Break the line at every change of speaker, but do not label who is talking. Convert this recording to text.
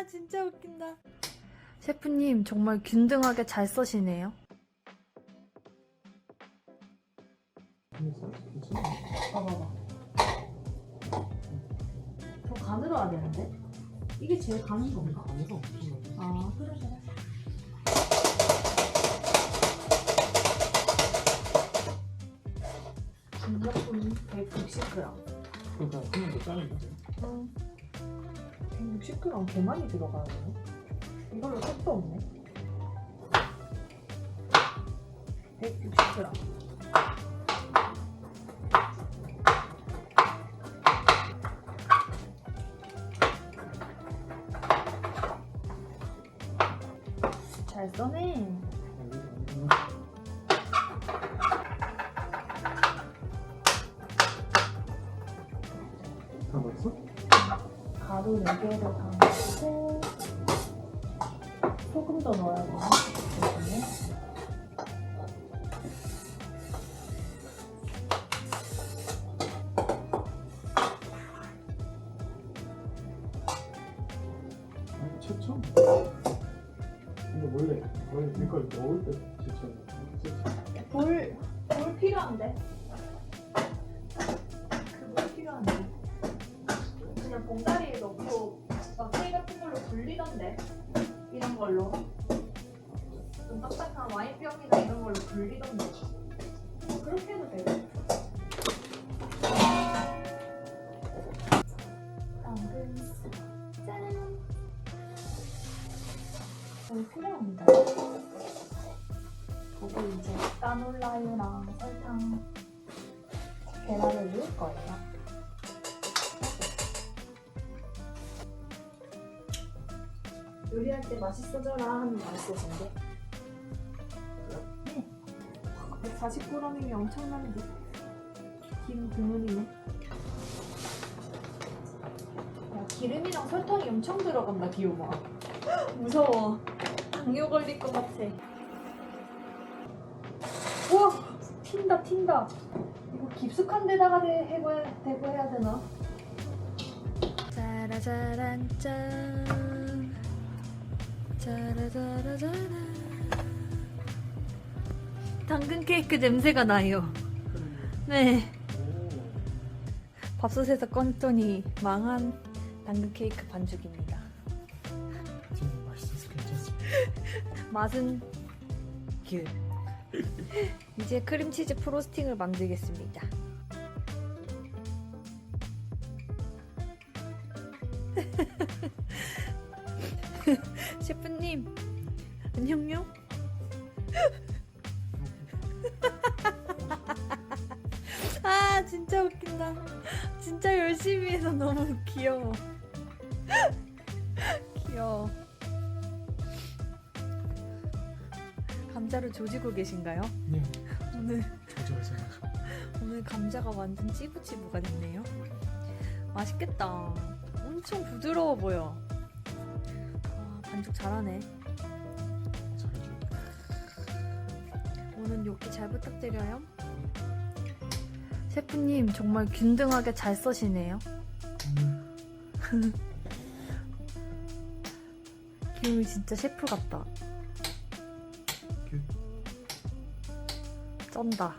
아 진짜 웃긴다. 셰프님 정말 균등하게 잘 써시네요. 봐봐봐. 더 가늘어야 되는데? 이게 제일 가는 건가? 아 그래 그래. 중력분 160g.
그러니까 그냥 더 짜는 거지.
응. 160g 개 많이 들어가네. 이걸로 색도 없네. 160g. 잘 써네. 가루 4개를 담고 소금도 넣어야 되나? 잠깐만요.
아니 최초? 근데 원래 원래 이걸 넣을 때 최초는
불, 불 필요한데? 봉다리에 넣고 막 케이 같은 걸로 굴리던데? 이런 걸로 좀 딱딱한 와인병이나 이런 걸로 굴리던데 그렇게 해도 되고 당근 짠! 불 필요합니다 그리고 이제 까놀라유랑 설탕 계란을 넣을 거예요. 요리할 때 맛있어져라 하는 맛소스인데. 네. 140g이면 엄청난데. 기름 드문이네. 야, 기름이랑 설탕이 엄청 들어간다, 기호마. 무서워. 당뇨 걸릴 것 같아. 우와! 튄다, 튄다. 이거 깊숙한 데다가 대, 대고 해야 되나? 짜라짜란 짠. 짜라짜라짜란. 당근 케이크 냄새가 나요. 네. 밥솥에서 꺼냈더니 망한 당근 케이크
반죽입니다.
맛은 귤. 이제 크림치즈 프로스팅을 만들겠습니다. 셰프님, 안녕요? 아, 진짜 웃긴다. 진짜 열심히 해서 너무 귀여워. 귀여워. 감자를 조지고 계신가요?
그냥
오늘
조절해서
오늘 감자가 완전 찌부찌부가 됐네요. 맛있겠다. 엄청 부드러워 보여. 아, 반죽 잘하네.
잘해줘.
오늘 요기 잘 부탁드려요. 셰프님 정말 균등하게 잘 써시네요.
음,
기움이 진짜 셰프 같다.
귤.
쩐다.